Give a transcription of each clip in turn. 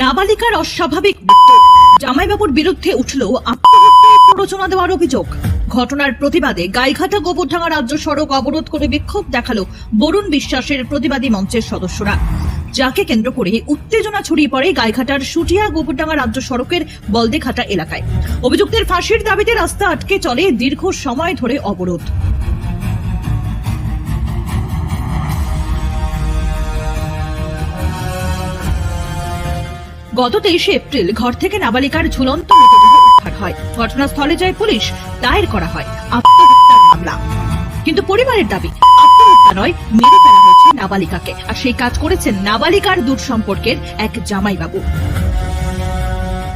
নাবালিকার অস্বাভাবিক জামাইবাবুর বিরুদ্ধে উঠল প্ররোচনা দেওয়ার অভিযোগ। ঘটনার প্রতিবাদে গাইঘাটা গোবরডাঙ্গা রাজ্য সড়ক অবরোধ করে বিক্ষোভ দেখাল বরুণ বিশ্বাসের প্রতিবাদী মঞ্চের সদস্যরা। যাকে কেন্দ্র করে উত্তেজনা ছড়িয়ে পড়ে গাইঘাটার সুটিয়া গোবরডাঙ্গা রাজ্য সড়কের বলদেঘাটা এলাকায়। অভিযুক্তের ফাঁসির দাবিতে রাস্তা আটকে চলে দীর্ঘ সময় ধরে অবরোধ। গত তেইশে এপ্রিল ঘর থেকে নাবালিকার ঝুলন্ত উদ্ধার হয়। ঘটনাস্থলে যায় পুলিশ, দায়ের করা হয় আত্মহত্যার মামলা। কিন্তু পরিবারের দাবি, আত্মহত্যা নয়, মেরে ফেলা হয়েছে নাবালিকাকে। আর সেই কাজ করেছেন নাবালিকার দূর সম্পর্কের এক জামাইবাবু।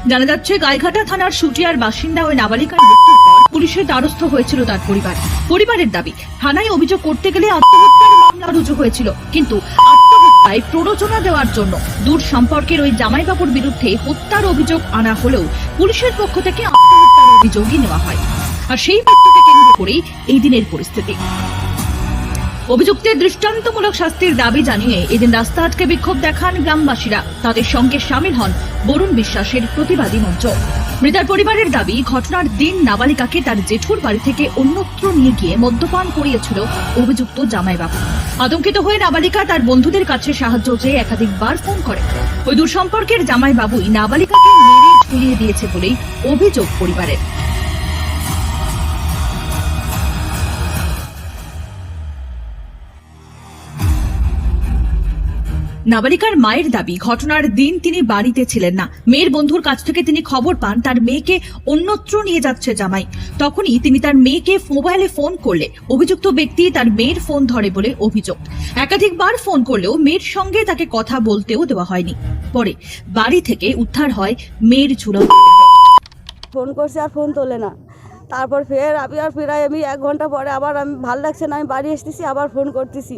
জানা যাচ্ছে, গাইঘাটা থানার সুটিয়ার বাসিন্দা ওই নাবালিকার মৃত্যুর পর পুলিশের দ্বারস্থ হয়েছিল তার পরিবার। পরিবারের দাবি, থানায় অভিযোগ করতে গেলে আত্মহত্যার মামলা রুজু হয়েছিল। কিন্তু আত্মহত্যায় প্ররোচনা দেওয়ার জন্য। দূর সম্পর্কের ওই জামাইবাবুর বিরুদ্ধে হত্যার অভিযোগ আনা হলেও পুলিশের পক্ষ থেকে আত্মহত্যার অভিযোগই নেওয়া হয়। আর সেই ব্যক্তিকে কেন্দ্র করেই এই দিনের পরিস্থিতি। অভিযুক্তের দৃষ্টান্তমূলক শাস্তির দাবি জানিয়ে এদিন রাস্তা আটকে বিক্ষোভ দেখান গ্রামবাসীরা। তাদের সঙ্গে সামিল হন বরুণ বিশ্বাসের প্রতিবাদী মঞ্চ। মৃতার পরিবারের দাবি, ঘটনার দিন নাবালিকাকে তার জেঠুর বাড়ি থেকে অন্যত্র নিয়ে গিয়ে মদ্যপান করিয়েছিল অভিযুক্ত জামাইবাবু। আতঙ্কিত হয়ে নাবালিকা তার বন্ধুদের কাছে সাহায্য চেয়ে একাধিকবার ফোন করে। ওই দূর সম্পর্কের জামাইবাবুই নাবালিকাকে মেরে ঝুলিয়ে দিয়েছে বলেই অভিযোগ পরিবারের। নাবালিকার মায়ের দাবি, ঘটনার দিন তিনি বাড়িতে ছিলেন না। মেয়ের বন্ধুর কাছ থেকে তিনি খবর পান, তার মেয়েকে অন্যত্র নিয়ে যাচ্ছে জামাই। তখনই তিনি তার মেয়েকে মোবাইলে ফোন করলে। অভিযুক্ত ব্যক্তি তার মেয়ের ফোন ধরে বলে অভিযোগ। একাধিকবার ফোন করলেও মেয়ের সঙ্গে তাকে কথা বলতেও দেওয়া হয়নি। পরে বাড়ি থেকে উদ্ধার হয় মেয়ের ঝুলন্ত। ফোন করছে আর ফোন তোলে না। তারপর ফের আমি আর প্রায় আমি এক ঘণ্টা পরে আবার আমি ভালো লাগছে না, আমি বাড়ি এসতেছি আবার ফোন করতেছি।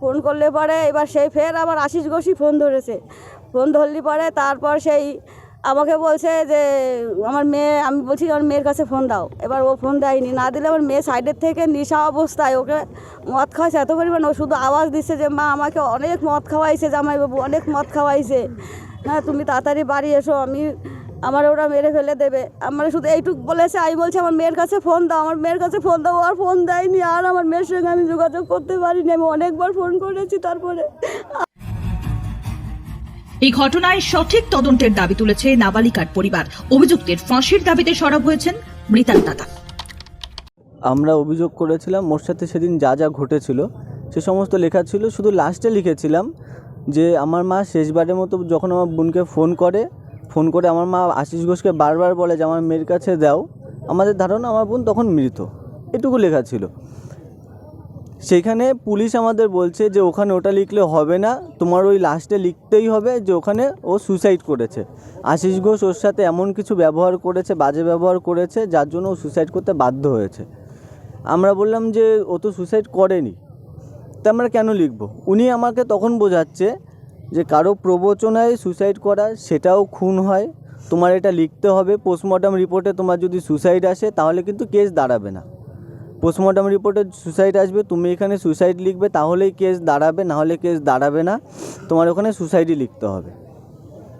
ফোন করলে পরে, এবার সেই ফের আবার আশিস ঘোষই ফোন ধরেছে। ফোন ধরলি পরে তারপর সেই আমাকে বলছে যে, আমার মেয়ে, আমি বলছি আমার মেয়ের কাছে ফোন দাও। এবার ও ফোন দেয়নি। না দিলে আমার মেয়ে সাইডের থেকে নেশা অবস্থায়, ওকে মদ খাওয়াইছে। এত পরিমাণ ও শুধু আওয়াজ দিচ্ছে যে, মা, আমাকে অনেক মদ খাওয়াইছে জামাইবাবু, অনেক মদ খাওয়াইছে। হ্যাঁ তুমি তাড়াতাড়ি বাড়ি এসো, আমি আমার ওরা মেরে ফেলে দেবে। আমার শুধু এইটুক বলেছে আমি বলছি আমার মেয়ের কাছে ফোন দাও আমার মেয়ের কাছে ফোন দাও আর ফোন দেয়নি। আর আমার মেয়ের সঙ্গে আমি যোগাযোগ করতে পারিনি। আমি অনেকবার ফোন করেছি তারপরে। এই ঘটনায় সঠিক তদন্তের দাবি তুলেছে নাবালিকার পরিবার। অভিযুক্তের ফাঁসির দাবিতে সরব হয়েছেন মৃতার দাদা। আমরা অভিযোগ করেছিলাম মোর সাথে সেদিন যা যা ঘটেছিল সে সমস্ত লেখা ছিল। শুধু লাস্টে লিখেছিলাম যে আমার মা শেষবারের মতো যখন আমার বোনকে ফোন করে ফোন করে আমার মা আশিস ঘোষকে বারবার বলে যে, আমার মেয়ের কাছে দাও আমাদের ধারণা, আমার বোন তখন মৃত। এটুকু লেখা ছিল। সেইখানে পুলিশ আমাদের বলছে যে, ওখানে ওটা লিখলে হবে না। তোমার ওই লাস্টে লিখতেই হবে যে, ওখানে ও সুসাইড করেছে। আশিস ঘোষ ওর সাথে এমন কিছু ব্যবহার করেছে, বাজে ব্যবহার করেছে, যার জন্য ও সুসাইড করতে বাধ্য হয়েছে। আমরা বললাম যে, ও তো সুসাইড করেনি। তা আমরা কেন লিখব? উনি আমাকে তখন বোঝাচ্ছে যে কারও প্রবচনায় সুসাইড করা সেটাও খুন হয়। তোমার এটা লিখতে হবে পোস্টমর্টম রিপোর্টে তোমার যদি সুসাইড আসে তাহলে কিন্তু কেস দাঁড়াবে না। পোস্টমর্টম রিপোর্টে সুসাইড আসবে তুমি এখানে সুসাইড লিখবে তাহলেই কেস দাঁড়াবে নাহলে কেস দাঁড়াবে না। তোমার ওখানে সুসাইডই লিখতে হবে।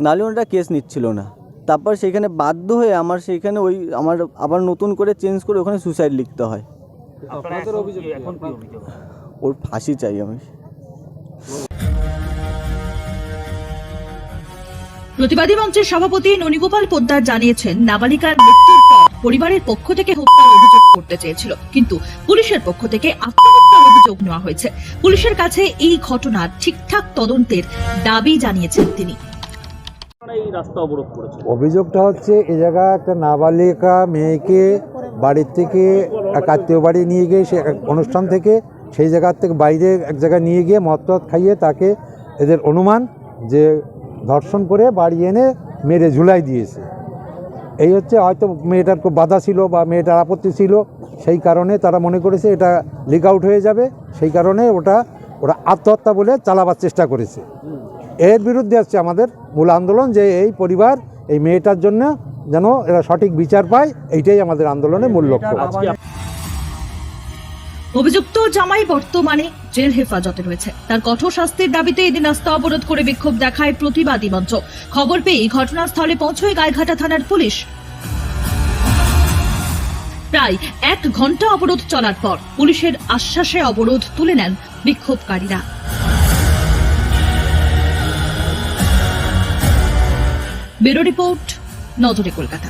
নাহলে ওনারা কেস নিচ্ছিল না। তারপর সেখানে বাধ্য হয়ে আমার সেইখানে ওই আমার আবার নতুন করে চেঞ্জ করে ওখানে সুসাইড লিখতে হয়। ওর ফাঁসি চাই আমি। প্রতিবাদী মঞ্চের সভাপতি ননীগোপাল পোদ্দার জানিয়েছেন নাবালিকার মৃত্যুর পর পরিবারের পক্ষ থেকে হত্যার অভিযোগ করতে চেয়েছিল। কিন্তু পুলিশের পক্ষ থেকে আত্মহত্যার অভিযোগ নেওয়া হয়েছে। পুলিশের কাছে এই ঘটনার ঠিকঠাক তদন্তের দাবি জানিয়েছেন তিনি। অভিযোগটা হচ্ছে এ জায়গায় একটা নাবালিকা মেয়েকে বাড়ির থেকে এক আত্মীয় বাড়ি নিয়ে গিয়ে সে এক অনুষ্ঠান থেকে সেই জায়গার থেকে বাইরে এক জায়গায় নিয়ে গিয়ে মদ টদ খাইয়ে তাকে এদের অনুমান যে ধর্ষণ করে বাড়ি এনে মেরে ঝুলাই দিয়েছে। এই হচ্ছে হয়তো মেয়েটার খুব বাধা ছিল বা মেয়েটার আপত্তি ছিল, সেই কারণে তারা মনে করেছে এটা লিক আউট হয়ে যাবে, সেই কারণে ওটা, ওরা আত্মহত্যা বলে চালাবার চেষ্টা করেছে। এর বিরুদ্ধে আসছে আমাদের মূল আন্দোলন যে এই পরিবার, এই মেয়েটার জন্য যেন এরা সঠিক বিচার পায়, এইটাই আমাদের আন্দোলনের মূল লক্ষ্য। অভিযুক্ত জামাই বর্তমানে জেল হেফাজতে রয়েছে। তার কঠোর শাস্তির দাবিতে এদিন রাস্তা অবরোধ করে বিক্ষোভ দেখায় প্রতিবাদী মঞ্চ। খবর পেয়ে ঘটনাস্থলে পৌঁছয় গাইঘাটা থানার পুলিশ। প্রায় এক ঘণ্টা অবরোধ চলার পর পুলিশের আশ্বাসে অবরোধ তুলে নেন বিক্ষোভকারীরা। ব্যুরো রিপোর্ট, নজরে কলকাতা।